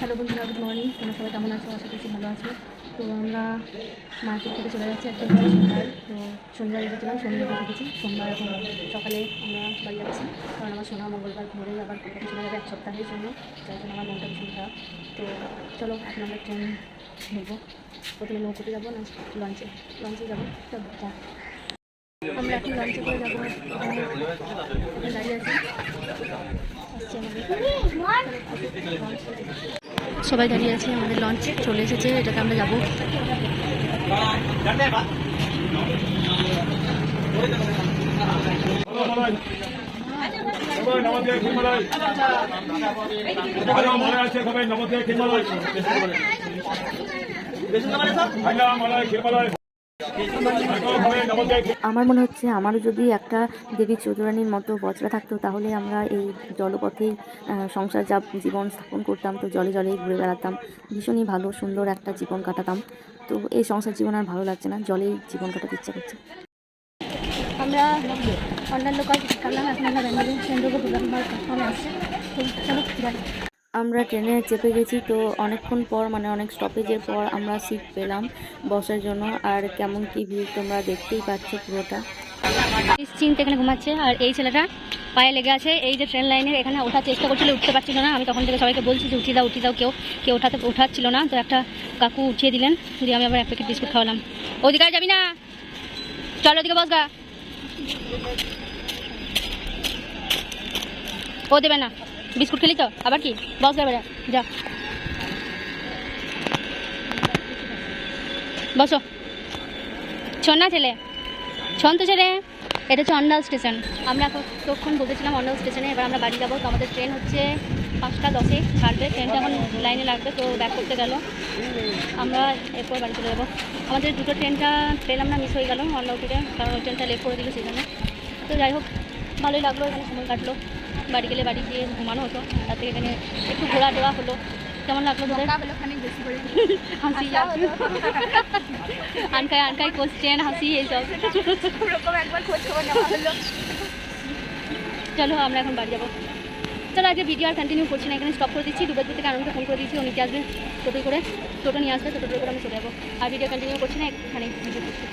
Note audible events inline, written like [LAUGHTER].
Hello বন্ধুরা good morning তোমরা সবাই কেমন আছো? আশা করছি ভালো আছো। তো আমরা মার্কেট থেকে চলে যাচ্ছি একদম সোমবার তো শনিবার গেছিলাম শনিবার দেখেছি সোমবার এখন সকালে আমরা বাড়ি যাচ্ছি। কারণ আমার সোনা মঙ্গলবার ভোরে আবার কলকাতা চলে যাবে এক সপ্তাহের জন্য। যার জন্য আমার মনটা ভীষণ খারাপ। তো চলো এখন আমরা ট্রেন ধরবো। প্রথমে নৌকোতে যাব না লঞ্চে লঞ্চে যাব। যা। আমরা এখন লঞ্চে করে যাব। দাঁড়িয়ে আছি। আসছে আমাদের সবাই দাঁড়িয়ে আছে আমাদের লঞ্চ চলে এসেছে এটাতে আমরা যাব। সবাই আমার মনে হচ্ছে আমারও যদি একটা দেবী চৌধুরানীর মতো বচরা থাকতো তাহলে আমরা এই জলপথেই আহ, সংসার যা জীবন স্থাপন করতাম তো জলে জলে ঘুরে বেড়াতাম। ভীষণই ভালো সুন্দর একটা জীবন কাটাতাম। তো এই সংসার জীবন আর ভালো লাগছে না জলেই জীবন কাটাতে ইচ্ছা করছে। আমরা অন্যান্য কাজ করলাম এখন আমরা কেন্দ্রকে আমরা ট্রেনে চেপে গেছি, তো অনেকক্ষণ পর মানে অনেক স্টপেজের পর আমরা সিট পেলাম বসার জন্য। আর কেমন কি ভিড় তোমরা দেখতেই পাচ্ছ পুরোটা। নিশ্চিন্ত এখানে ঘুমাচ্ছে, আর এই ছেলেটা পায়ে লেগে আছে। এই যে ট্রেন লাইনের এখানে ওঠার চেষ্টা করছিল, উঠতে পারছিল না। আমি তখন থেকে সবাইকে বলছি যে উঠিয়ে দাও উঠিয়ে দাও। কেউ কেউ ওঠাতে, ওঠাচ্ছিল না। তো একটা কাকু উঠিয়ে দিলেন, দিয়ে আমি আবার এক প্যাকেট বিস্কুট খাওয়ালাম। ওদিকে যাবি না। চল ওদিকে বস গা। ও দেবে না। বিস্কুট খেলি তো? আবার কি? বস বেড়া যা। বসো। শোন না ছেলে। শোন তো ছেলে। এটা হচ্ছে অন্ডাল স্টেশন। আমরা তখন বসেছিলাম অন্ডাল স্টেশনে, এবার আমরা বাড়ি যাব। তো আমাদের ট্রেন হচ্ছে পাঁচটা দশে ছাড়বে। ট্রেনটা এখন লাইনে লাগবে, তো ব্যাক করতে গেল। আমরা এরপর বাড়ি চলে যাব। আমাদের দুটো ট্রেনটা পেলাম না মিস হয়ে গেল থেকে, কারণ ওই ট্রেনটা লেট করে দিল সেখানে তো যাই হোক, ভালোই লাগল, এখানে সময় কাটলো। বাড়ি গেলে বাড়ি গিয়ে ঘুমানো হতো। তার থেকে এখানে একটু ঘোরা দেওয়া হলো। কেমন লাগল তোদের? [LAUGHS] হাসি আনকাই আনকাই কোশ্চেন হাসি এইসব। চলো আমরা এখন বাড়ি যাব। চলো আজকে ভিডিও আর কন্টিনিউ করছি না। এখানে স্টপ করে দিচ্ছি। দুবার থেকে আনন্দকে ফোন করে দিচ্ছি ও নিচে আসবে টোটো করে। টোটো নিয়ে আসবে টোটো করে আমি চলে যাব। আর ভিডিও কন্টিনিউ করছি না এখানে ভিডিও করছি।